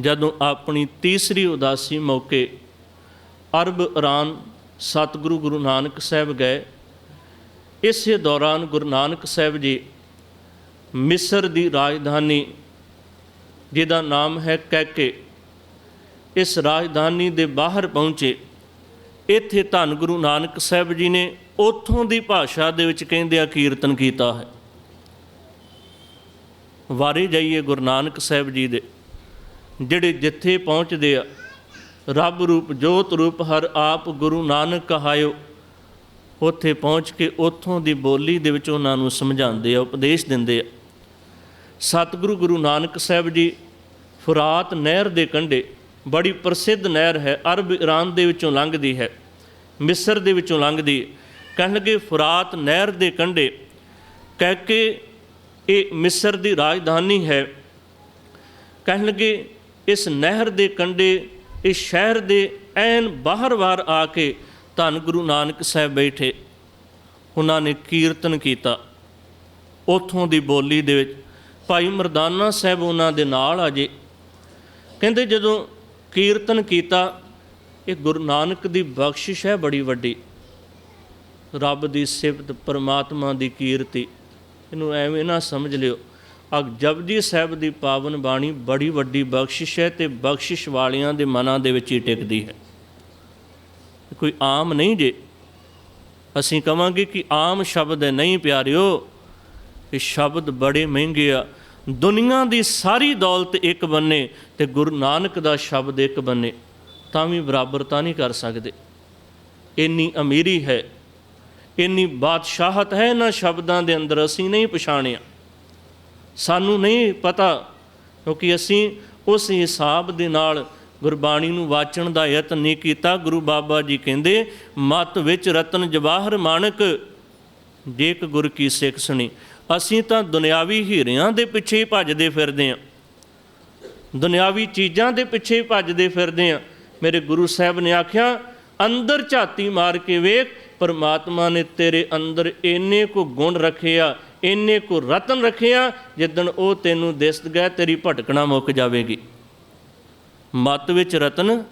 ਜਦੋਂ ਆਪਣੀ ਤੀਸਰੀ ਉਦਾਸੀ ਮੌਕੇ ਅਰਬ ਇਰਾਨ ਸਤਿਗੁਰੂ ਗੁਰੂ ਨਾਨਕ ਸਾਹਿਬ ਗਏ, ਇਸੇ ਦੌਰਾਨ ਗੁਰੂ ਨਾਨਕ ਸਾਹਿਬ ਜੀ ਮਿਸਰ ਦੀ ਰਾਜਧਾਨੀ, ਜਿਹਦਾ ਨਾਮ ਹੈ ਕੈਕੇ, ਇਸ ਰਾਜਧਾਨੀ ਦੇ ਬਾਹਰ ਪਹੁੰਚੇ। ਇੱਥੇ ਧੰਨ ਗੁਰੂ ਨਾਨਕ ਸਾਹਿਬ ਜੀ ਨੇ ਉਥੋਂ ਦੀ ਭਾਸ਼ਾ ਦੇ ਵਿੱਚ ਕਹਿੰਦੇ ਆ ਕੀਰਤਨ ਕੀਤਾ ਹੈ। ਵਾਰੇ ਜਾਈਏ ਗੁਰੂ ਨਾਨਕ ਸਾਹਿਬ ਜੀ ਦੇ। ਜਿਹੜੇ ਜਿੱਥੇ ਪਹੁੰਚਦੇ ਆ, ਰੱਬ ਰੂਪ, ਜੋਤ ਰੂਪ, ਹਰ ਆਪ ਗੁਰੂ ਨਾਨਕ ਕਹਾਇਓ, ਉੱਥੇ ਪਹੁੰਚ ਕੇ ਉੱਥੋਂ ਦੀ ਬੋਲੀ ਦੇ ਵਿੱਚ ਉਹਨਾਂ ਨੂੰ ਸਮਝਾਉਂਦੇ ਆ, ਉਪਦੇਸ਼ ਦਿੰਦੇ ਆ। ਸਤਿਗੁਰੂ ਗੁਰੂ ਨਾਨਕ ਸਾਹਿਬ ਜੀ ਫੁਰਾਤ ਨਹਿਰ ਦੇ ਕੰਢੇ, ਬੜੀ ਪ੍ਰਸਿੱਧ ਨਹਿਰ ਹੈ, ਅਰਬ ਇਰਾਨ ਦੇ ਵਿੱਚੋਂ ਲੰਘਦੀ ਹੈ, ਮਿਸਰ ਦੇ ਵਿੱਚੋਂ ਲੰਘਦੀ ਕਹਿਣ ਲੱਗੇ ਫੁਰਾਤ ਨਹਿਰ ਦੇ ਕੰਢੇ, ਕਹਿ ਕੇ ਇਹ ਮਿਸਰ ਦੀ ਰਾਜਧਾਨੀ ਹੈ। ਕਹਿਣ ਲੱਗੇ ਇਸ ਨਹਿਰ ਦੇ ਕੰਢੇ, ਇਸ ਸ਼ਹਿਰ ਦੇ ਐਨ ਬਾਹਰ-ਬਾਹਰ ਆ ਕੇ ਧੰਨ ਗੁਰੂ ਨਾਨਕ ਸਾਹਿਬ ਬੈਠੇ। ਉਹਨਾਂ ਨੇ ਕੀਰਤਨ ਕੀਤਾ। ਉਥੋਂ ਦੀ ਬੋਲੀ ਦੇ ਵਿੱਚ ਭਾਈ ਮਰਦਾਨਾ ਸਾਹਿਬ ਉਹਨਾਂ ਦੇ ਨਾਲ ਆ ਜੇ। ਕਹਿੰਦੇ ਜਦੋਂ ਕੀਰਤਨ ਕੀਤਾ, ਇਹ ਗੁਰੂ ਨਾਨਕ ਦੀ ਬਖਸ਼ਿਸ਼ ਹੈ ਬੜੀ ਵੱਡੀ। ਰੱਬ ਦੀ ਸਿਫਤ, ਪਰਮਾਤਮਾ ਦੀ ਕੀਰਤੀ। ਇਹਨੂੰ ਐਵੇਂ ਨਾ ਸਮਝ ਲਿਓ। ਆ ਜਪਜੀ ਸਾਹਿਬ ਦੀ ਪਾਵਨ ਬਾਣੀ ਬੜੀ ਵੱਡੀ ਬਖਸ਼ਿਸ਼ ਹੈ ਤੇ ਬਖਸ਼ਿਸ਼ ਵਾਲਿਆਂ ਦੇ ਮਨਾਂ ਦੇ ਵਿੱਚ ਹੀ ਟਿਕਦੀ ਹੈ। ਕੋਈ ਆਮ ਨਹੀਂ ਜੇ। ਅਸੀਂ ਕਵਾਂਗੇ ਕਿ ਆਮ ਸ਼ਬਦ ਨਹੀਂ ਪਿਆਰਿਓ, ਇਹ ਸ਼ਬਦ ਬੜੇ ਮਹਿੰਗੇ ਆ। ਦੁਨੀਆ ਦੀ ਸਾਰੀ ਦੌਲਤ ਇੱਕ ਬੰਨੇ ਤੇ ਗੁਰੂ ਨਾਨਕ ਦਾ ਸ਼ਬਦ ਇੱਕ ਬੰਨੇ, ਤਾਂ ਵੀ ਬਰਾਬਰਤਾ ਨਹੀਂ ਕਰ ਸਕਦੇ। ਇੰਨੀ ਅਮੀਰੀ ਹੈ, ਇੰਨੀ ਬਾਦਸ਼ਾਹਤ ਹੈ ਇਹਨਾਂ ਸ਼ਬਦਾਂ ਦੇ ਅੰਦਰ ਅਸੀਂ ਨਹੀਂ ਪਛਾਣਿਆ। ਸਾਨੂੰ ਨਹੀਂ ਪਤਾ, ਕਿਉਂਕਿ ਅਸੀਂ ਉਸ ਹਿਸਾਬ ਦੇ ਨਾਲ ਗੁਰਬਾਣੀ ਨੂੰ ਵਾਚਣ ਦਾ ਯਤਨ ਨਹੀਂ ਕੀਤਾ। ਗੁਰੂ ਬਾਬਾ ਜੀ ਕਹਿੰਦੇ, ਮਤ ਵਿੱਚ ਰਤਨ ਜਵਾਹਰ ਮਾਨਕ, ਜੇਕ ਗੁਰ ਕੀ ਸਿੱਖ ਸੁਣੀ। ਅਸੀਂ ਤਾਂ ਦੁਨਿਆਵੀ ਹੀਰਿਆਂ ਦੇ ਪਿੱਛੇ ਹੀ ਭੱਜਦੇ ਫਿਰਦੇ ਆਂ ਦੁਨਿਆਵੀ ਚੀਜ਼ਾਂ ਦੇ ਪਿੱਛੇ ਹੀ ਭੱਜਦੇ ਫਿਰਦੇ ਆਂ ਮੇਰੇ ਗੁਰੂ ਸਾਹਿਬ ਨੇ ਆਖਿਆ, ਅੰਦਰ ਝਾਤੀ ਮਾਰ ਕੇ ਵੇਖ, ਪਰਮਾਤਮਾ ਨੇ ਤੇਰੇ ਅੰਦਰ ਇੰਨੇ ਕੋ ਗੁਣ ਰੱਖੇ ਆ ਇੰਨੇ ਕੋ ਰਤਨ ਰੱਖਿਆ ਜਿੱਦਣ ਉਹ ਤੈਨੂੰ ਦਿਸ ਗਿਆ ਤੇਰੀ ਭਟਕਣਾ ਮੁੱਕ ਜਾਵੇਗੀ। ਮਤ ਵਿੱਚ ਰਤਨ,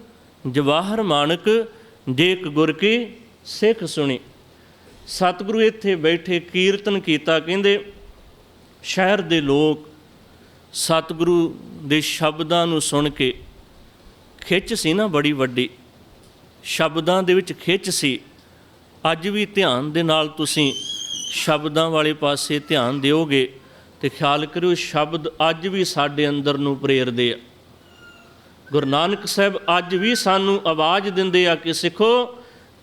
ਜਵਾਹਰ ਮਾਨਕ, ਜੇਕ ਇੱਕ ਗੁਰ ਕੀ ਸਿੱਖ ਸੁਣੀ। ਸਤਿਗੁਰੂ ਇੱਥੇ ਬੈਠੇ ਕੀਰਤਨ ਕੀਤਾ, ਕਹਿੰਦੇ, ਸ਼ਹਿਰ ਦੇ ਲੋਕ ਸਤਿਗੁਰੂ ਦੇ ਸ਼ਬਦਾਂ ਨੂੰ ਸੁਣ ਕੇ ਖਿੱਚ ਸੀ ਨਾ ਬੜੀ ਵੱਡੀ। ਸ਼ਬਦਾਂ ਦੇ ਵਿੱਚ ਖਿੱਚ ਸੀ। ਅੱਜ ਵੀ ਧਿਆਨ ਦੇ ਨਾਲ ਤੁਸੀਂ ਸ਼ਬਦਾਂ ਵਾਲੇ ਪਾਸੇ ਧਿਆਨ ਦਿਓਗੇ ਤੇ ਖਿਆਲ ਕਰਿਓ ਸ਼ਬਦ ਅੱਜ ਵੀ ਸਾਡੇ ਅੰਦਰ ਨੂੰ ਪ੍ਰੇਰਦੇ ਆ। ਗੁਰੂ ਨਾਨਕ ਸਾਹਿਬ ਅੱਜ ਵੀ ਸਾਨੂੰ ਆਵਾਜ਼ ਦਿੰਦੇ ਆ ਕਿ ਸਿੱਖੋ,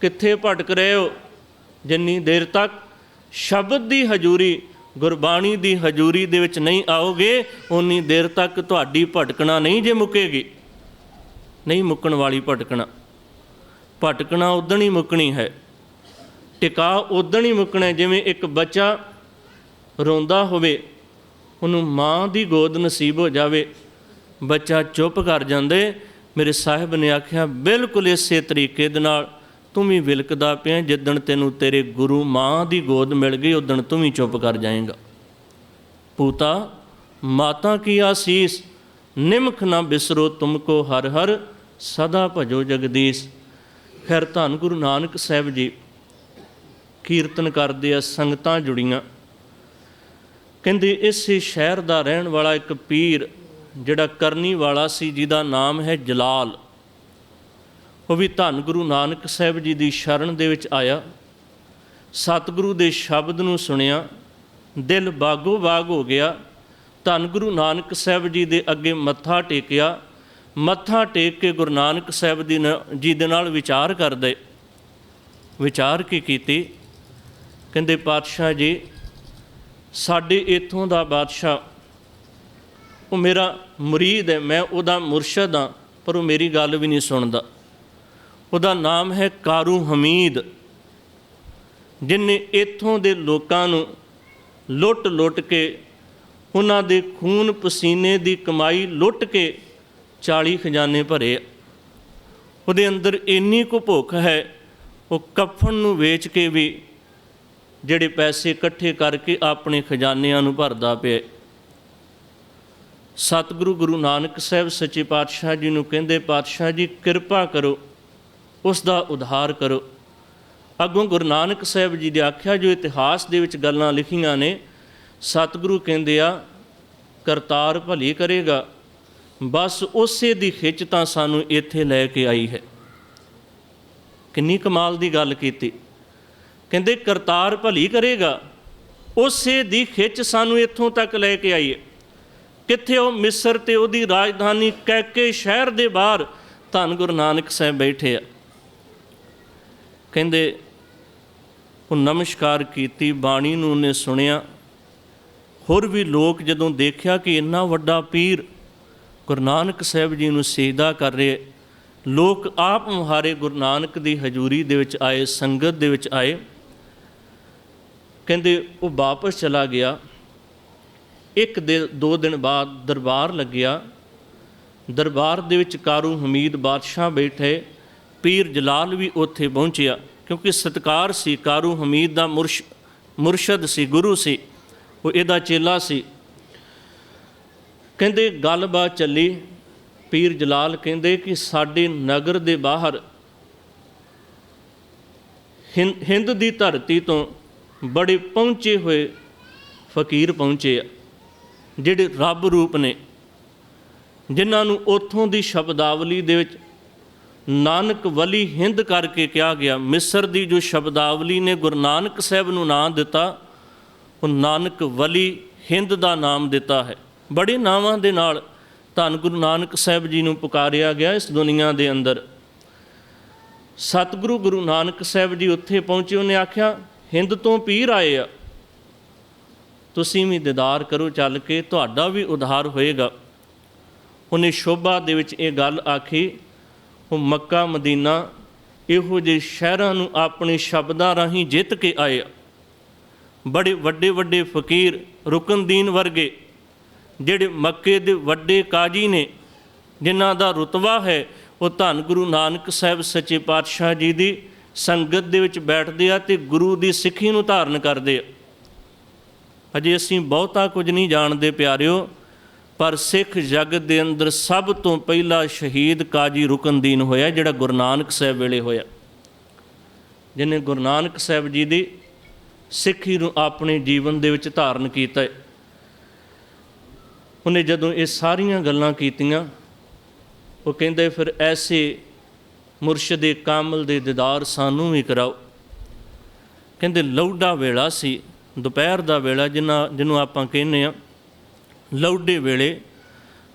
ਕਿੱਥੇ ਭਟਕ ਰਹੇ ਹੋ? ਜਿੰਨੀ ਦੇਰ ਤੱਕ ਸ਼ਬਦ ਦੀ ਹਜ਼ੂਰੀ, ਗੁਰਬਾਣੀ ਦੀ ਹਜ਼ੂਰੀ ਦੇ ਵਿੱਚ ਨਹੀਂ ਆਓਗੇ ਉਨੀ ਦੇਰ ਤੱਕ ਤੁਹਾਡੀ ਭਟਕਣਾ ਨਹੀਂ ਜੇ ਮੁੱਕੇਗੀ। ਨਹੀਂ ਮੁੱਕਣ ਵਾਲੀ ਭਟਕਣਾ। ਭਟਕਣਾ ਉਦਣ ਹੀ ਮੁੱਕਣੀ ਹੈ। ਟਿਕਾ ਉਦਣ ਹੀ ਮੁੱਕਣਾ ਜਿਵੇਂ ਇੱਕ ਬੱਚਾ ਰੋਂਦਾ ਹੋਵੇ, ਉਹਨੂੰ ਮਾਂ ਦੀ ਗੋਦ ਨਸੀਬ ਹੋ ਜਾਵੇ। ਬੱਚਾ ਚੁੱਪ ਕਰ ਜਾਂਦੇ, ਮੇਰੇ ਸਾਹਿਬ ਨੇ ਆਖਿਆ, ਬਿਲਕੁਲ ਇਸੇ ਤਰੀਕੇ ਦੇ ਨਾਲ ਤੂੰ ਵੀ ਵਿਲਕਦਾ ਪਿਆ, ਜਿੱਦਣ ਤੈਨੂੰ ਤੇਰੇ ਗੁਰੂ ਮਾਂ ਦੀ ਗੋਦ ਮਿਲ ਗਈ ਉਦਣ ਤੂੰ ਵੀ ਚੁੱਪ ਕਰ ਜਾਏਗਾ। ਪੂਤਾ, ਮਾਤਾ ਕੀ ਆਸੀਸ? ਨਿਮਖ ਨਾ ਬਿਸਰੋ ਤੁਮਕੋ ਹਰ ਹਰ, ਸਦਾ ਭਜੋ ਜਗਦੀਸ਼। ਖੈਰ, ਧੰਨ ਗੁਰੂ ਨਾਨਕ ਸਾਹਿਬ ਜੀ ਕੀਰਤਨ ਕਰਦੇ ਆ, ਸੰਗਤਾਂ ਜੁੜੀਆਂ। ਕਹਿੰਦੇ ਇਸੇ ਸ਼ਹਿਰ ਦਾ ਰਹਿਣ ਵਾਲਾ ਇੱਕ ਪੀਰ, ਜਿਹੜਾ ਕਰਨੀ ਵਾਲਾ ਸੀ, ਜਿਹਦਾ ਨਾਮ ਹੈ ਜਲਾਲ। ਉਹ ਵੀ ਧੰਨ ਗੁਰੂ ਨਾਨਕ ਸਾਹਿਬ ਜੀ ਦੀ ਸ਼ਰਨ ਦੇ ਵਿੱਚ ਆਇਆ। ਸਤਿਗੁਰੂ ਦੇ ਸ਼ਬਦ ਨੂੰ ਸੁਣਿਆ, ਦਿਲ ਬਾਗੋ ਬਾਗ ਹੋ ਗਿਆ। ਧੰਨ ਗੁਰੂ ਨਾਨਕ ਸਾਹਿਬ ਜੀ ਦੇ ਅੱਗੇ ਮੱਥਾ ਟੇਕਿਆ। ਮੱਥਾ ਟੇਕ ਕੇ ਗੁਰੂ ਨਾਨਕ ਸਾਹਿਬ ਦੀ ਜੀ ਦੇ ਨਾਲ ਵਿਚਾਰ ਕਰਦੇ। ਵਿਚਾਰ ਕੀ ਕੀਤੀ? ਕਹਿੰਦੇ ਪਾਤਸ਼ਾਹ ਜੀ, ਸਾਡੇ ਇਥੋਂ ਦਾ ਬਾਦਸ਼ਾਹ, ਉਹ ਮੇਰਾ ਮੁਰੀਦ ਹੈ, ਮੈਂ ਉਹਦਾ ਮੁਰਸ਼ਦ ਹਾਂ, ਪਰ ਉਹ ਮੇਰੀ ਗੱਲ ਵੀ ਨਹੀਂ ਸੁਣਦਾ। ਉਹਦਾ ਨਾਮ ਹੈ ਕਾਰੂ ਹਮੀਦ, ਜਿਨੇ ਇਥੋਂ ਦੇ ਲੋਕਾਂ ਨੂੰ ਲੁੱਟ ਲੁੱਟ ਕੇ, ਉਹਨਾਂ ਦੇ ਖੂਨ ਪਸੀਨੇ ਦੀ ਕਮਾਈ ਲੁੱਟ ਕੇ 40 ਖਜ਼ਾਨੇ ਭਰੇ ਉਹਦੇ ਅੰਦਰ ਇੰਨੀ ਕੁ ਭੁੱਖ ਹੈ, ਉਹ ਕਫਨ ਨੂੰ ਵੇਚ ਕੇ ਵੀ ਜਿਹੜੇ ਪੈਸੇ ਇਕੱਠੇ ਕਰਕੇ ਆਪਣੇ ਖਜ਼ਾਨਿਆਂ ਨੂੰ ਭਰਦਾ ਪਿਆ। ਸਤਿਗੁਰੂ ਗੁਰੂ ਨਾਨਕ ਸਾਹਿਬ ਸੱਚੇ ਪਾਤਸ਼ਾਹ ਜੀ ਨੂੰ ਕਹਿੰਦੇ, ਪਾਤਸ਼ਾਹ ਜੀ, ਕਿਰਪਾ ਕਰੋ, ਉਸ ਦਾ ਉਧਾਰ ਕਰੋ। ਅੱਗੋਂ ਗੁਰੂ ਨਾਨਕ ਸਾਹਿਬ ਜੀ ਦੇ ਆਖਿਆ, ਜੋ ਇਤਿਹਾਸ ਦੇ ਵਿੱਚ ਗੱਲਾਂ ਲਿਖੀਆਂ ਨੇ, ਸਤਿਗੁਰੂ ਕਹਿੰਦੇ ਆ, ਕਰਤਾਰ ਭਲੀ ਕਰੇਗਾ, ਬਸ ਉਸੇ ਦੀ ਖਿੱਚ ਤਾਂ ਸਾਨੂੰ ਇੱਥੇ ਲੈ ਕੇ ਆਈ ਹੈ। ਕਿੰਨੀ ਕਮਾਲ ਦੀ ਗੱਲ ਕੀਤੀ। ਕਹਿੰਦੇ, ਕਰਤਾਰ ਭਲੀ ਕਰੇਗਾ। ਉਸੇ ਦੀ ਖਿੱਚ ਸਾਨੂੰ ਇੱਥੋਂ ਤੱਕ ਲੈ ਕੇ ਆਈ ਹੈ ਕਿੱਥੇ ਉਹ ਮਿਸਰ ਤੇ ਉਹਦੀ ਰਾਜਧਾਨੀ ਕੈਕੇ ਸ਼ਹਿਰ ਦੇ ਬਾਹਰ ਧੰਨ ਗੁਰੂ ਨਾਨਕ ਸਾਹਿਬ ਬੈਠੇ ਆ। ਕਹਿੰਦੇ, ਉਹ ਨਮਸਕਾਰ ਕੀਤੀ, ਬਾਣੀ ਨੂੰ ਉਹਨੇ ਸੁਣਿਆ। ਹੋਰ ਵੀ ਲੋਕ ਜਦੋਂ ਦੇਖਿਆ ਕਿ ਇੰਨਾ ਵੱਡਾ ਪੀਰ ਗੁਰੂ ਨਾਨਕ ਸਾਹਿਬ ਜੀ ਨੂੰ ਸਜਦਾ ਕਰ ਰਹੇ ਲੋਕ ਆਪ ਮੁਹਾਰੇ ਗੁਰੂ ਨਾਨਕ ਦੀ ਹਜ਼ੂਰੀ ਦੇ ਵਿੱਚ ਆਏ, ਸੰਗਤ ਦੇ ਵਿੱਚ ਆਏ। ਕਹਿੰਦੇ, ਉਹ ਵਾਪਸ ਚਲਾ ਗਿਆ। ਇੱਕ ਦੇ, ਦੋ ਦਿਨ ਬਾਅਦ ਦਰਬਾਰ ਲੱਗਿਆ। ਦਰਬਾਰ ਦੇ ਵਿੱਚ ਕਾਰੂ ਹਮੀਦ ਬਾਦਸ਼ਾਹ ਬੈਠੇ। ਪੀਰ ਜਲਾਲ ਵੀ ਉੱਥੇ ਪਹੁੰਚਿਆ, ਕਿਉਂਕਿ ਸਤਕਾਰ ਸੀ। ਕਾਰੂ ਹਮੀਦ ਦਾ ਮੁਰਸ਼, ਮੁਰਸ਼ਦ ਸੀ, ਗੁਰੂ ਸੀ। ਉਹ ਇਹਦਾ ਚੇਲਾ ਸੀ। ਕਹਿੰਦੇ ਗੱਲਬਾਤ ਚੱਲੀ। ਪੀਰ ਜਲਾਲ ਕਹਿੰਦੇ ਕਿ ਸਾਡੇ ਨਗਰ ਦੇ ਬਾਹਰ ਹਿੰ- ਹਿੰਦ ਦੀ ਧਰਤੀ ਤੋਂ ਬੜੇ ਪਹੁੰਚੇ ਹੋਏ ਫਕੀਰ ਪਹੁੰਚੇ ਆ, ਜਿਹੜੇ ਰੱਬ ਰੂਪ ਨੇ, ਜਿਨ੍ਹਾਂ ਨੂੰ ਉੱਥੋਂ ਦੀ ਸ਼ਬਦਾਵਲੀ ਦੇ ਵਿੱਚ ਨਾਨਕ ਵਲੀ ਹਿੰਦ ਕਰਕੇ ਕਿਹਾ ਗਿਆ, ਮਿਸਰ ਦੀ ਜੋ ਸ਼ਬਦਾਵਲੀ ਨੇ ਗੁਰੂ ਨਾਨਕ ਸਾਹਿਬ ਨੂੰ ਨਾਂ ਦਿੱਤਾ, ਉਹ ਨਾਨਕ ਵਲੀ ਹਿੰਦ ਦਾ ਨਾਮ ਦਿੱਤਾ ਹੈ। ਬੜੇ ਨਾਵਾਂ ਦੇ ਨਾਲ ਧੰਨ ਗੁਰੂ ਨਾਨਕ ਸਾਹਿਬ ਜੀ ਨੂੰ ਪੁਕਾਰਿਆ ਗਿਆ ਇਸ ਦੁਨੀਆ ਦੇ ਅੰਦਰ। ਸਤਿਗੁਰੂ ਗੁਰੂ ਨਾਨਕ ਸਾਹਿਬ ਜੀ ਉੱਥੇ ਪਹੁੰਚੇ, ਉਹਨੇ ਆਖਿਆ ਹਿੰਦ ਤੋਂ ਪੀਰ ਆਏ ਆ। ਤੁਸੀਂ ਵੀ ਦੀਦਾਰ ਕਰੋ ਚੱਲ ਕੇ, ਤੁਹਾਡਾ ਵੀ ਉਧਾਰ ਹੋਏਗਾ। ਉਹਨੇ ਸ਼ੋਭਾ ਦੇ ਵਿੱਚ ਇਹ ਗੱਲ ਆਖੀ, ਉਹ ਮੱਕਾ ਮਦੀਨਾ ਇਹੋ ਜਿਹੇ ਸ਼ਹਿਰਾਂ ਨੂੰ ਆਪਣੇ ਸ਼ਬਦਾਂ ਰਾਹੀਂ ਜਿੱਤ ਕੇ ਆਏ ਆ। ਬੜੇ ਵੱਡੇ ਵੱਡੇ ਫਕੀਰ ਰੁਕਨਦੀਨ ਵਰਗੇ, ਜਿਹੜੇ ਮੱਕੇ ਦੇ ਵੱਡੇ ਕਾਜੀ ਨੇ, ਜਿਨ੍ਹਾਂ ਦਾ ਰੁਤਬਾ ਹੈ, ਉਹ ਧੰਨ ਗੁਰੂ ਨਾਨਕ ਸਾਹਿਬ ਸੱਚੇ ਪਾਤਸ਼ਾਹ ਜੀ ਦੀ ਸੰਗਤ ਦੇ ਵਿੱਚ ਬੈਠਦੇ ਆ ਤੇ ਗੁਰੂ ਦੀ ਸਿੱਖੀ ਨੂੰ ਧਾਰਨ ਕਰਦੇ ਆ ਅਜੇ ਅਸੀਂ ਬਹੁਤਾ ਕੁਝ ਨਹੀਂ ਜਾਣਦੇ ਪਿਆਰਿਓ, ਪਰ ਸਿੱਖ ਜਗਤ ਦੇ ਅੰਦਰ ਸਭ ਤੋਂ ਪਹਿਲਾ ਸ਼ਹੀਦ ਕਾਜੀ ਰੁਕਨਦੀਨ ਹੋਇਆ, ਜਿਹੜਾ ਗੁਰੂ ਨਾਨਕ ਸਾਹਿਬ ਵੇਲੇ ਹੋਇਆ ਜਿਨੇ ਗੁਰੂ ਨਾਨਕ ਸਾਹਿਬ ਜੀ ਦੀ ਸਿੱਖੀ ਨੂੰ ਆਪਣੇ ਜੀਵਨ ਦੇ ਵਿੱਚ ਧਾਰਨ ਕੀਤਾ ਹੈ। ਉਹਨੇ ਜਦੋਂ ਇਹ ਸਾਰੀਆਂ ਗੱਲਾਂ ਕੀਤੀਆਂ, ਉਹ ਕਹਿੰਦੇ ਫਿਰ ਐਸੇ ਮੁਰਸ਼ਿਦ ਕਾਮਲ ਦੇ ਦੀਦਾਰ ਸਾਨੂੰ ਵੀ ਕਰਾਓ। ਕਹਿੰਦੇ, ਲੌਡਾ ਵੇਲਾ ਸੀ, ਦੁਪਹਿਰ ਦਾ ਵੇਲਾ ਜਿੰਨਾ ਜਿਹਨੂੰ ਆਪਾਂ ਕਹਿੰਦੇ ਆ ਲੌਡੇ ਵੇਲੇ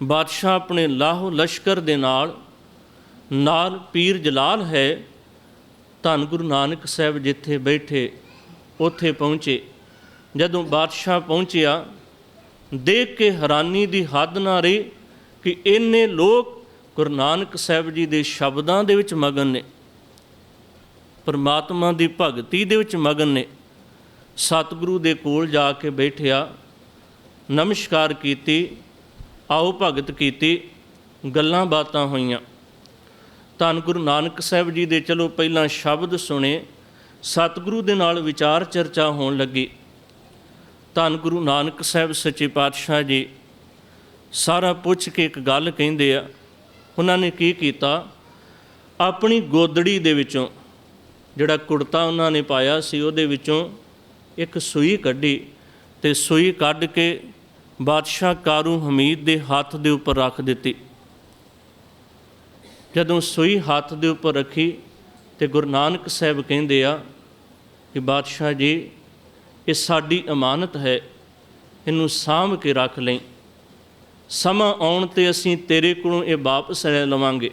ਬਾਦਸ਼ਾਹ ਆਪਣੇ ਲਾਹੋ ਲਸ਼ਕਰ ਦੇ ਨਾਲ ਨਾਲ ਪੀਰ ਜਲਾਲ ਹੈ, ਧੰਨ ਗੁਰੂ ਨਾਨਕ ਸਾਹਿਬ ਜਿੱਥੇ ਬੈਠੇ, ਉੱਥੇ ਪਹੁੰਚੇ। ਜਦੋਂ ਬਾਦਸ਼ਾਹ ਪਹੁੰਚਿਆ, ਦੇਖ ਕੇ ਹੈਰਾਨੀ ਦੀ ਹੱਦ ਨਾ ਰਹੀ ਕਿ ਇੰਨੇ ਲੋਕ ਗੁਰੂ ਨਾਨਕ ਸਾਹਿਬ ਜੀ ਦੇ ਸ਼ਬਦਾਂ ਦੇ ਵਿੱਚ ਮਗਨ ਨੇ, ਪਰਮਾਤਮਾ ਦੀ ਭਗਤੀ ਦੇ ਵਿੱਚ ਮਗਨ ਨੇ, ਸਤਿਗੁਰੂ ਦੇ ਕੋਲ ਜਾ ਕੇ ਬੈਠਿਆ, ਨਮਸਕਾਰ ਕੀਤੀ, ਆਓ ਭਗਤ ਕੀਤੀ, ਗੱਲਾਂ ਬਾਤਾਂ ਹੋਈਆਂ। ਧੰਨ ਗੁਰੂ ਨਾਨਕ ਸਾਹਿਬ ਜੀ ਦੇ ਚਲੋ ਪਹਿਲਾਂ ਸ਼ਬਦ ਸੁਣੇ, ਸਤਿਗੁਰੂ ਦੇ ਨਾਲ ਵਿਚਾਰ ਚਰਚਾ ਹੋਣ ਲੱਗੀ। ਧੰਨ ਗੁਰੂ ਨਾਨਕ ਸਾਹਿਬ ਸੱਚੇ ਪਾਤਸ਼ਾਹ ਜੀ, ਸਾਰਾ ਪੁੱਛ ਕੇ ਇੱਕ ਗੱਲ ਕਹਿੰਦੇ ਆ ਉਹਨਾਂ ਨੇ ਕੀ ਕੀਤਾ? ਆਪਣੀ ਗੋਦੜੀ ਦੇ ਵਿੱਚੋਂ ਜਿਹੜਾ ਕੁੜਤਾ ਉਹਨਾਂ ਨੇ ਪਾਇਆ ਸੀ, ਉਹਦੇ ਵਿੱਚੋਂ ਇੱਕ ਸੂਈ ਕੱਢੀ ਤੇ ਸੂਈ ਕੱਢ ਕੇ ਬਾਦਸ਼ਾਹ ਕਾਰੂ ਹਮੀਦ ਦੇ ਹੱਥ ਦੇ ਉੱਪਰ ਰੱਖ ਦਿੱਤੀ। ਜਦੋਂ ਸੂਈ ਹੱਥ ਦੇ ਉੱਪਰ ਰੱਖੀ ਤੇ ਗੁਰੂ ਨਾਨਕ ਸਾਹਿਬ ਕਹਿੰਦੇ ਆ ਕਿ ਬਾਦਸ਼ਾਹ ਜੀ, ਇਹ ਸਾਡੀ ਅਮਾਨਤ ਹੈ, ਇਹਨੂੰ ਸਾਂਭ ਕੇ ਰੱਖ ਲਈ। ਸਮਾਂ ਆਉਣ ਤੇ ਅਸੀਂ ਤੇਰੇ ਕੋਲੋਂ ਇਹ ਵਾਪਸ ਲੈ ਲਵਾਂਗੇ।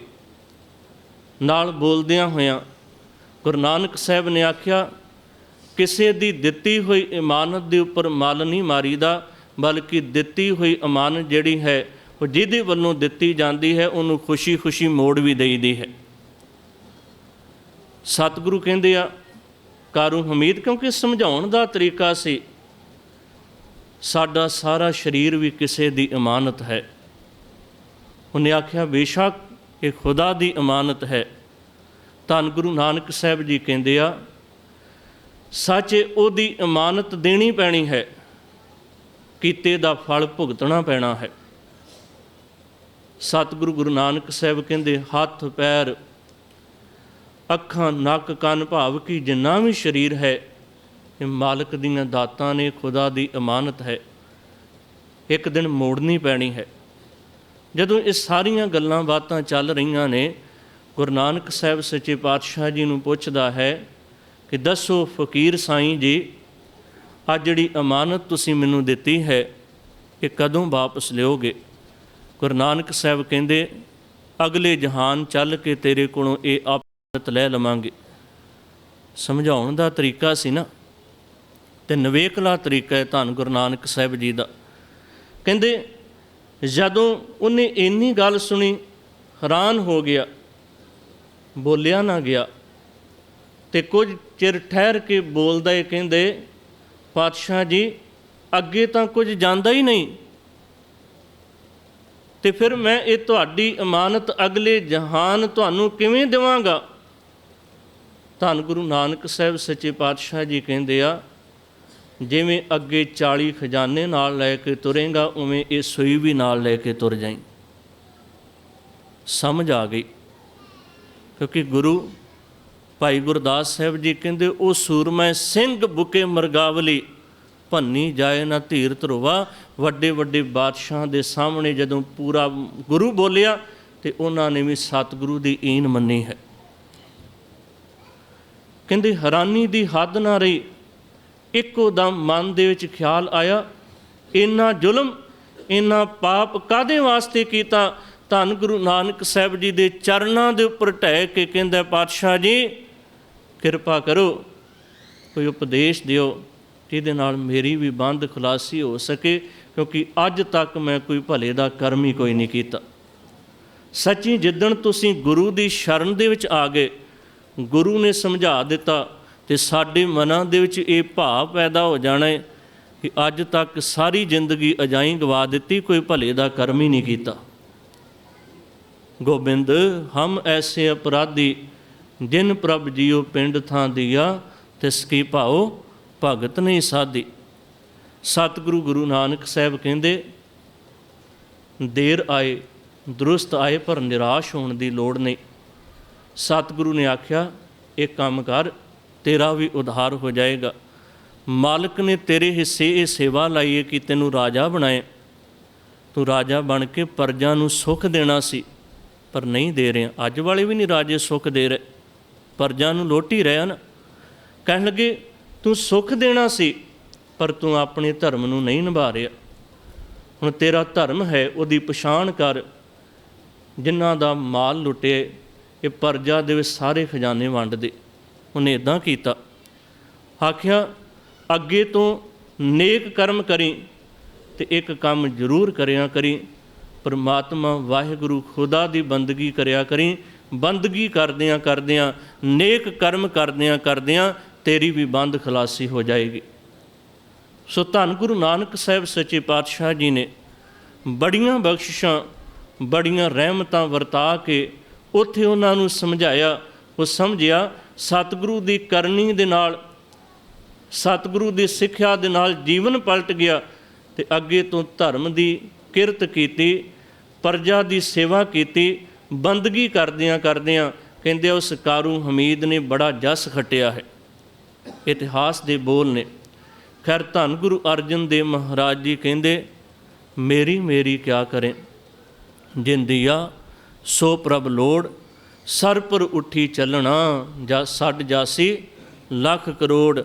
ਨਾਲ ਬੋਲਦਿਆਂ ਹੋਇਆਂ ਗੁਰੂ ਨਾਨਕ ਸਾਹਿਬ ਨੇ ਆਖਿਆ, ਕਿਸੇ ਦੀ ਦਿੱਤੀ ਹੋਈ ਇਮਾਨਤ ਦੇ ਉੱਪਰ ਮਲ ਨਹੀਂ ਮਾਰੀਦਾ, ਬਲਕਿ ਦਿੱਤੀ ਹੋਈ ਇਮਾਨਤ ਜਿਹੜੀ ਹੈ, ਉਹ ਜਿਹਦੇ ਵੱਲੋਂ ਦਿੱਤੀ ਜਾਂਦੀ ਹੈ, ਉਹਨੂੰ ਖੁਸ਼ੀ-ਖੁਸ਼ੀ ਮੋੜ ਵੀ ਦੇਈਦੀ ਹੈ। ਸਤਿਗੁਰੂ ਕਹਿੰਦੇ ਆ ਕਾਰੂ ਹਮੀਦ? ਕਿਉਂਕਿ ਸਮਝਾਉਣ ਦਾ ਤਰੀਕਾ ਸੀ। ਸਾਡਾ ਸਾਰਾ ਸਰੀਰ ਵੀ ਕਿਸੇ ਦੀ ਇਮਾਨਤ ਹੈ। ਉਹਨੇ ਆਖਿਆ, ਬੇਸ਼ੱਕ ਇਹ ਖੁਦਾ ਦੀ ਇਮਾਨਤ ਹੈ। ਧੰਨ ਗੁਰੂ ਨਾਨਕ ਸਾਹਿਬ ਜੀ ਕਹਿੰਦੇ ਆ, ਸੱਚੇ ਉਹਦੀ ਇਮਾਨਤ ਦੇਣੀ ਪੈਣੀ ਹੈ, ਕੀਤੇ ਦਾ ਫਲ ਭੁਗਤਣਾ ਪੈਣਾ ਹੈ। ਸਤਿਗੁਰੂ ਗੁਰੂ ਨਾਨਕ ਸਾਹਿਬ ਕਹਿੰਦੇ, ਹੱਥ, ਪੈਰ, ਅੱਖਾਂ, ਨੱਕ, ਕੰਨ, ਭਾਵ ਕਿ ਜਿੰਨਾ ਵੀ ਸਰੀਰ ਹੈ ਇਹ ਮਾਲਕ ਦੀਆਂ ਦਾਤਾਂ ਨੇ, ਖੁਦਾ ਦੀ ਅਮਾਨਤ ਹੈ। ਇੱਕ ਦਿਨ ਮੋੜਨੀ ਪੈਣੀ ਹੈ। ਜਦੋਂ ਇਹ ਸਾਰੀਆਂ ਗੱਲਾਂ ਬਾਤਾਂ ਚੱਲ ਰਹੀਆਂ ਨੇ, ਗੁਰੂ ਨਾਨਕ ਸਾਹਿਬ ਸੱਚੇ ਪਾਤਸ਼ਾਹ ਜੀ ਨੂੰ ਪੁੱਛਦਾ ਹੈ ਕਿ ਦੱਸੋ, ਫਕੀਰ ਸਾਈਂ ਜੀ ਆ ਜਿਹੜੀ ਅਮਾਨਤ ਤੁਸੀਂ ਮੈਨੂੰ ਦਿੱਤੀ ਹੈ, ਇਹ ਕਦੋਂ ਵਾਪਸ ਲਿਓਗੇ? ਗੁਰੂ ਨਾਨਕ ਸਾਹਿਬ ਕਹਿੰਦੇ, ਅਗਲੇ ਜਹਾਨ ਚੱਲ ਕੇ ਤੇਰੇ ਕੋਲੋਂ ਇਹ ਆਪਤ ਲੈ ਲਵਾਂਗੇ। ਸਮਝਾਉਣ ਦਾ ਤਰੀਕਾ ਸੀ ਨਾ। ਤੇ ਨਵੇਕਲਾ ਤਰੀਕਾ ਹੈ ਧੰਨ ਗੁਰੂ ਨਾਨਕ ਸਾਹਿਬ ਜੀ ਦਾ। ਕਹਿੰਦੇ, ਜਦੋਂ ਉਹਨੇ ਇੰਨੀ ਗੱਲ ਸੁਣੀ, ਹੈਰਾਨ ਹੋ ਗਿਆ, ਬੋਲਿਆ ਨਾ ਗਿਆ ਤੇ ਕੁਝ ਚਿਰ ਠਹਿਰ ਕੇ ਬੋਲਦਾ ਏ ਕਹਿੰਦੇ, ਪਾਤਸ਼ਾਹ ਜੀ, ਅੱਗੇ ਤਾਂ ਕੁਝ ਜਾਂਦਾ ਹੀ ਨਹੀਂ। ਤੇ ਫਿਰ ਮੈਂ ਇਹ ਤੁਹਾਡੀ ਇਮਾਨਤ ਅਗਲੇ ਜਹਾਨ ਤੁਹਾਨੂੰ ਕਿਵੇਂ ਦੇਵਾਂਗਾ? ਧੰਨ ਗੁਰੂ ਨਾਨਕ ਸਾਹਿਬ ਸੱਚੇ ਪਾਤਸ਼ਾਹ ਜੀ ਕਹਿੰਦੇ ਆ ਜਿਵੇਂ ਅੱਗੇ 40 ਖਜ਼ਾਨੇ ਨਾਲ ਲੈ ਕੇ ਤੁਰੇਗਾ, ਉਵੇਂ ਇਹ ਸੂਈ ਵੀ ਨਾਲ ਲੈ ਕੇ ਤੁਰ ਜਾਈ ਸਮਝ ਆ ਗਈ। ਕਿਉਂਕਿ ਗੁਰੂ ਭਾਈ ਗੁਰਦਾਸ ਸਾਹਿਬ ਜੀ ਕਹਿੰਦੇ, ਉਹ ਸੂਰਮੈ ਸਿੰਘ ਬੁਕੇ ਮਰਗਾਵਲੀ, ਭੰਨੀ ਜਾਏ ਨਾ ਧੀਰ ਧਰਵਾ। ਵੱਡੇ ਵੱਡੇ ਬਾਦਸ਼ਾਹ ਦੇ ਸਾਹਮਣੇ ਜਦੋਂ ਪੂਰਾ ਗੁਰੂ ਬੋਲਿਆ, ਤੇ ਉਹਨਾਂ ਨੇ ਵੀ ਸਤਿਗੁਰੂ ਦੀ ਈਨ ਮੰਨੀ ਹੈ। ਕਹਿੰਦੇ, ਹੈਰਾਨੀ ਦੀ ਹੱਦ ਨਾ ਰਹੀ। ਇੱਕੋ ਦਮ ਮਨ ਦੇ ਵਿੱਚ ਖਿਆਲ ਆਇਆ, ਇੰਨਾ ਜ਼ੁਲਮ, ਇੰਨਾ ਪਾਪ ਕਾਦੇ ਵਾਸਤੇ ਕੀਤਾ? ਧੰਨ ਗੁਰੂ ਨਾਨਕ ਸਾਹਿਬ ਜੀ ਦੇ ਚਰਨਾਂ ਦੇ ਉੱਪਰ ਢਹਿ ਕੇ ਕਹਿੰਦਾ, ਪਾਤਸ਼ਾਹ ਜੀ, ਕਿਰਪਾ ਕਰੋ, ਕੋਈ ਉਪਦੇਸ਼ ਦਿਓ, ਜਿਹਦੇ ਨਾਲ ਮੇਰੀ ਵੀ ਬੰਦ ਖੁਲਾਸੀ ਹੋ ਸਕੇ, ਕਿਉਂਕਿ ਅੱਜ ਤੱਕ ਮੈਂ ਕੋਈ ਭਲੇ ਦਾ ਕਰਮ ਹੀ ਕੋਈ ਨਹੀਂ ਕੀਤਾ। ਸੱਚੀ ਜਿੱਦਣ ਤੁਸੀਂ ਗੁਰੂ ਦੀ ਸ਼ਰਨ ਦੇ ਵਿੱਚ ਆ ਗਏ, ਗੁਰੂ ਨੇ ਸਮਝਾ ਦਿੱਤਾ ਤੇ ਸਾਡੇ ਮਨਾਂ ਦੇ ਵਿੱਚ ਇਹ ਭਾਵ ਪੈਦਾ ਹੋ ਜਾਣਾ ਹੈ ਕਿ ਅੱਜ ਤੱਕ ਸਾਰੀ ਜ਼ਿੰਦਗੀ ਅਜਾਈ ਗਵਾ ਦਿੱਤੀ, ਕੋਈ ਭਲੇ ਦਾ ਕਰਮ ਹੀ ਨਹੀਂ ਕੀਤਾ। ਗੋਬਿੰਦ, ਹਮ ਐਸੇ ਅਪਰਾਧੀ, ਜਿਨ ਪ੍ਰਭ ਜੀਓ ਪਿੰਡ ਥਾਂ ਦੀਆ, ਤਿਸ ਕੀ ਭਾਉ ਭਗਤ ਨਹੀਂ ਸਾਧੀ। ਸਤਿਗੁਰੂ ਗੁਰੂ ਨਾਨਕ ਸਾਹਿਬ ਕਹਿੰਦੇ, ਦੇਰ ਆਏ, ਦਰੁਸਤ ਆਏ, ਪਰ ਨਿਰਾਸ਼ ਹੋਣ ਦੀ ਲੋੜ ਨਹੀਂ। ਸਤਿਗੁਰੂ ਨੇ ਆਖਿਆ ਇਹ ਕੰਮ ਕਰ ਤੇਰਾ ਵੀ ਉਧਾਰ ਹੋ ਜਾਏਗਾ। ਮਾਲਕ ਨੇ ਤੇਰੇ ਹਿੱਸੇ ਇਹ ਸੇਵਾ ਲਾਈ ਹੈ ਕਿ ਤੈਨੂੰ ਰਾਜਾ ਬਣਾਏ। ਤੂੰ ਰਾਜਾ ਬਣ ਕੇ ਪਰਜਾ ਨੂੰ ਸੁੱਖ ਦੇਣਾ ਸੀ, ਪਰ ਨਹੀਂ ਦੇ ਰਿਹਾ। ਅੱਜ ਵਾਲੇ ਵੀ ਨਹੀਂ ਰਾਜੇ ਸੁੱਖ ਦੇ ਰਹੇ। ਪਰਜਾ ਨੂੰ ਲੋਟੀ ਰਿਹਾ ਨਾ ਕਹਿਣ ਲੱਗੇ, ਤੂੰ ਸੁੱਖ ਦੇਣਾ ਸੀ, ਪਰ ਤੂੰ ਆਪਣੇ ਧਰਮ ਨੂੰ ਨਹੀਂ ਨਿਭਾ ਰਿਹਾ। ਹੁਣ ਤੇਰਾ ਧਰਮ ਹੈ, ਉਹਦੀ ਪਛਾਣ ਕਰ। ਜਿਨ੍ਹਾਂ ਦਾ ਮਾਲ ਲੁੱਟੇ ਇਹ ਪਰਜਾ ਦੇ ਵਿੱਚ ਸਾਰੇ ਖਜ਼ਾਨੇ ਵੰਡਦੇ ਉਹਨੇ ਇਦਾਂ ਕੀਤਾ। ਆਖਿਆ, ਅੱਗੇ ਤੋਂ ਨੇਕ ਕਰਮ ਕਰੀ ਤੇ ਇੱਕ ਕੰਮ ਜ਼ਰੂਰ ਕਰਿਆ ਕਰੀ। ਪਰਮਾਤਮਾ ਵਾਹਿਗੁਰੂ ਖੁਦਾ ਦੀ ਬੰਦਗੀ ਕਰਿਆ ਕਰੀ। ਬੰਦਗੀ ਕਰਦਿਆਂ ਕਰਦਿਆਂ, ਨੇਕ ਕਰਮ ਕਰਦਿਆਂ ਕਰਦਿਆਂ ਤੇਰੀ ਵੀ ਬੰਦ ਖਲਾਸੀ ਹੋ ਜਾਏਗੀ। ਸੋ ਧੰਨ ਗੁਰੂ ਨਾਨਕ ਸਾਹਿਬ ਸੱਚੇ ਪਾਤਸ਼ਾਹ ਜੀ ਨੇ ਬੜੀਆਂ ਬਖਸ਼ਿਸ਼ਾਂ, ਬੜੀਆਂ ਰਹਿਮਤਾਂ ਵਰਤਾ ਕੇ ਉੱਥੇ ਉਹਨਾਂ ਨੂੰ ਸਮਝਾਇਆ। ਉਹ ਸਮਝਿਆ ਸਤਿਗੁਰੂ ਦੀ ਕਰਨੀ ਦੇ ਨਾਲ, ਸਤਿਗੁਰੂ ਦੀ ਸਿੱਖਿਆ ਦੇ ਨਾਲ ਜੀਵਨ ਪਲਟ ਗਿਆ ਤੇ ਅੱਗੇ ਤੋਂ ਧਰਮ ਦੀ ਕਿਰਤ ਕੀਤੀ, ਪਰਜਾ ਦੀ ਸੇਵਾ ਕੀਤੀ, ਬੰਦਗੀ ਕਰਦਿਆਂ ਕਰਦਿਆਂ ਕਹਿੰਦੇ ਉਸ ਕਾਰੂ ਹਮੀਦ ਨੇ ਬੜਾ ਜਸ ਖਟਿਆ ਹੈ। ਇਤਿਹਾਸ ਦੇ ਬੋਲ ਨੇ। ਖੈਰ ਧੰਨ ਗੁਰੂ ਅਰਜਨ ਦੇਵ ਮਹਾਰਾਜ ਜੀ ਕਹਿੰਦੇ, ਮੇਰੀ ਮੇਰੀ ਕਿਆ ਕਰੇ? ਜਿੰਦਿਆ ਸੋ ਪ੍ਰਭ ਲੋੜ ਸਰ ਪਰ ਉੱਠੀ ਚੱਲਣਾ ਜਾਂ ਛੱਡ ਜਾਸੀ ਲੱਖ ਕਰੋੜ।